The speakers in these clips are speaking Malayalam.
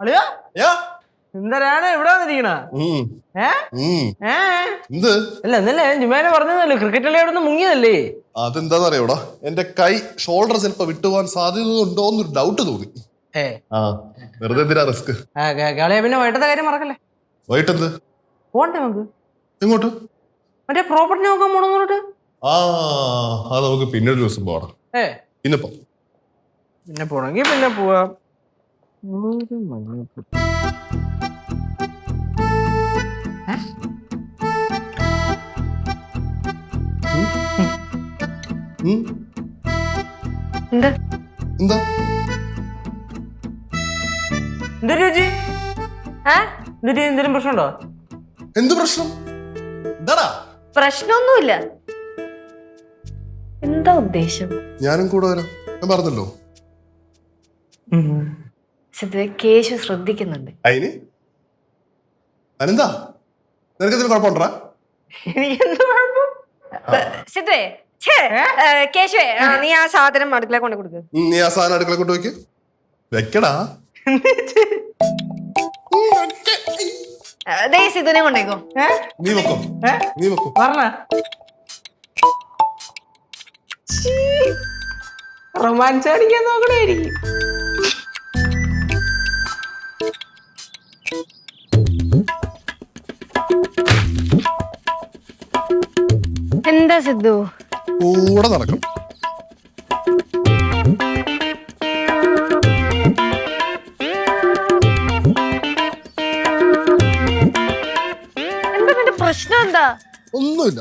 അളിയോ? യാ. എന്തരാണ് ഇവിടെ വന്നിരിക്കണ. ഉം, ഏ? ഏ? എന്ത്? അല്ല എന്നല്ലേ ജുമേനെ പറഞ്ഞതല്ലേ ക്രിക്കറ്റ് കളി അവിടെ നിന്ന് മുങ്ങിയതല്ലേ അതെന്താന്നറിയോടാ എന്റെ കൈ ഷോൾഡർ ചിലപ്പോ വിട്ടുപോകാൻ സാധ്യത ഉണ്ടോ എന്നൊരു ഡൗട്ട് തോന്നി. ആ വെറുതെ എന്തിനാ റിസ്ക് കളിയെ പിന്നെ വൈകിട്ടത്തെ കാര്യം മറക്കല്ലേ? വൈകിട്ടെന്ത്? പോണ്ടേ നമുക്ക്? എങ്ങോട്ട്? മറ്റേ പ്രോപ്പർട്ടി നോക്കാൻ പോണെന്നോട്ട് ആ അത് നമുക്ക് ദിവസം പോകണം പിന്നെ പോണെങ്കി പിന്നെ പോവാം. മഞ്ഞപ്പൊടി. എന്താ എന്താ എന്തൊരു ചേച്ചി ഏ എന്തൊരു എന്തെങ്കിലും പ്രശ്നമുണ്ടോ എന്ത് പ്രശ്നം എന്താടാ പ്രശ്നമൊന്നുമില്ല. എന്താ ഉദ്ദേശം? ഞാനും കൂടെ വരാം. ഞാൻ പറഞ്ഞല്ലോ. സിദ്ധുവെ കേശു ശ്രദ്ധിക്കുന്നുണ്ട്. അയിന്? അനന്താ? നിനക്ക് എന്തെങ്കിലും കുഴപ്പമുണ്ടാ സിദ്ധുവേ ഛേ, ഏ, കേശുവേ ആ, നീ ആ സാധനം അടുക്കള കൊണ്ട് കൊടുക്ക്. നീ ആ സാധനം അടുക്കള കൊണ്ട് വെക്ക് വെക്കടാ. ആ, ദേ സിദ്ധുവിനെ കൊണ്ടേക്കോ ഏ? നീ വെക്കും. ഏ? നീ വെക്കും. റൊമാൻസ് അടിക്കാൻ നോക്കണായിരിക്കും എന്താ സിദ്ധു? കൂടെ നടക്കും. എന്താ നിന്റെ പ്രശ്നം എന്താ? ഒന്നുമില്ല.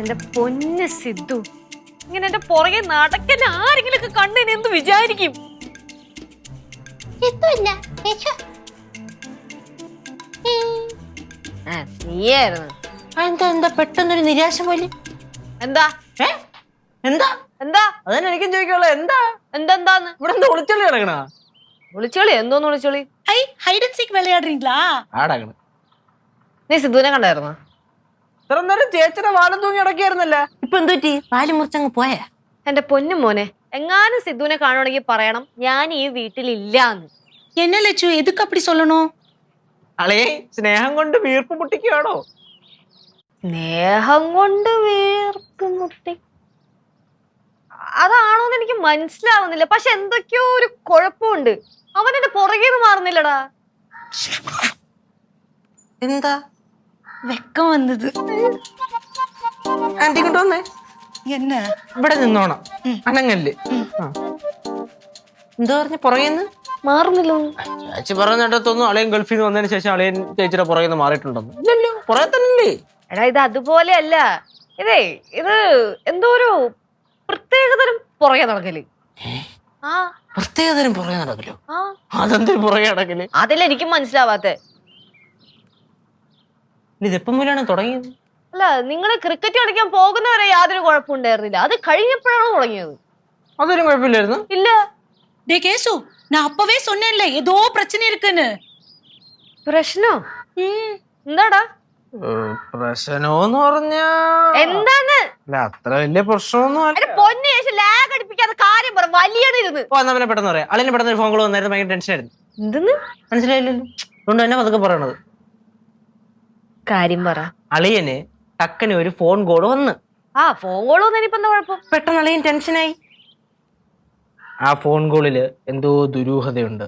എന്റെ പൊന്ന് സിദ്ധു. ഇങ്ങനെ എന്റെ പുറകെ നടക്കല്ല ആരെങ്കിലും ഒക്കെ കണ്ടു എന്ത് വിചാരിക്കും? നീയായിരുന്നു. എന്താ എന്താ പെട്ടെന്നൊരു നിരാശ പോലെ? എന്താ? എന്താ? എന്താ? അതന്നെ എനിക്കും ചോദിക്കാനുള്ള എന്താ? എന്തെന്താന്ന്? ഇവിടെ എന്താ ഒളിച്ചോളി കിടക്കണ വിളിച്ചോളി എന്തോന്ന് വിളിച്ചോളി ஐ ஹைட் அண்ட் சீக் விளையாடுறீங்களா ആടക്കണ നീ സിദ്ധുവിനെ കണ്ടായിരുന്നോ ഇത്ര നേരം ചേച്ചിയുടെ വാലും തൂങ്ങി കിടക്കായിരുന്നല്ല ഇപ്പൊ എന്ത് പറ്റി പാല് മുറിച്ചങ്ങ് പോയാ എന്റെ പൊന്നു മോനെ എങ്ങാനും സിദ്ധുവിനെ കാണുവാണെങ്കിൽ പറയണം ഞാൻ ഈ വീട്ടിലില്ലാന്ന് என்ன லட்சு எதுக்கு அப்படி சொல்லணும் അളേ സ്നേഹം കൊണ്ട് വീർപ്പ് മുട്ടിക്കുകയാണോ സ്നേഹം കൊണ്ട് വീർപ്പ് മുട്ടി അതാണോന്ന് എനിക്ക് മനസ്സിലാവുന്നില്ല പക്ഷെ എന്തൊക്കെയോ ഒരു കുഴപ്പമുണ്ട് അവൻ എന്റെ പുറകേന്ന് മാറുന്നില്ലടാ. എന്താ? വെക്കം വന്നത്. ആന്റി കൊണ്ടുവന്നേ എന്നാ? ഇവിടെ നിന്നോണം. അനങ്ങല്ല്? എന്താ പറഞ്ഞ? പുറകേന്ന്? മാറുന്നില്ലോ ചേച്ചി പറഞ്ഞിടത്തൊന്നും അളിയൻ ഗൾഫിൽ നിന്ന് വന്നതിന് ശേഷം അളിയൻ ചേച്ചിയുടെ പുറകേന്ന് മാറിയിട്ടുണ്ടെന്ന്. ഇല്ലല്ലോ പുറകെ തന്നെ എടാ ഇത് അതുപോലെയല്ല. ഇതേ ഇത് എന്തോ ഒരു പ്രത്യേകതരം പുറകെ നടക്കല്ലേ പ്രത്യേകതരം പുറകെ നടക്കല്ലോ ആ അതെന്തൊരു പുറകെ നടക്കല് അതിലെനിക്കും മനസ്സിലാവാത്ത ഇത് എപ്പം മുതലാണ് തുടങ്ങിയത് അല്ല നിങ്ങൾ ക്രിക്കറ്റ് കളിക്കാൻ പോകുന്നവരെ യാതൊരു കുഴപ്പമുണ്ടായിരുന്നില്ല അത് കഴിഞ്ഞപ്പോഴാണ് തുടങ്ങിയത് അതൊരു കുഴപ്പമില്ലായിരുന്നു ഇല്ല டே கேசு நான் அப்பவே சொன்னேன்ல ஏதோ பிரச்சனை இருக்குன்னு പ്രശ്നോ ம் എന്താടാ പ്രശ്നമെന്ന് പറഞ്ഞാ എന്താന്ന് അല്ല അത്ര വലിയ പ്രശ്നമൊന്നും അല്ല. എന്റെ പൊന്നു ശേഷം ലാഗ് അടിപ്പിക്കാതെ കാര്യം പറ. വലിയണിരുന്ന് ഓ എന്നാ പിന്നെ പെട്ടെന്ന് പറയാം. അളിന് പെട്ടെന്ന് ഒരു ഫോൺ കോൾ വന്നായിരുന്നു ഭയങ്കര ടെൻഷൻ ആയിരുന്നു. എന്തെന്ന്? മനസ്സിലായില്ലല്ലോ. അതുകൊണ്ട് തന്നെ പതുക്കെ പറയണത്. കാര്യം പറ. അളിയന് ടക്കന് ഒരു ഫോൺ കോൾ വന്ന്. ആ ഫോൺ കോൾ വന്നു ഇനിയിപ്പോ എന്താ കുഴപ്പം? പെട്ടെന്ന് അളിയൻ ടെൻഷനായി ആ ഫോൺ കോളിൽ എന്തോ ദുരൂഹതയുണ്ട്.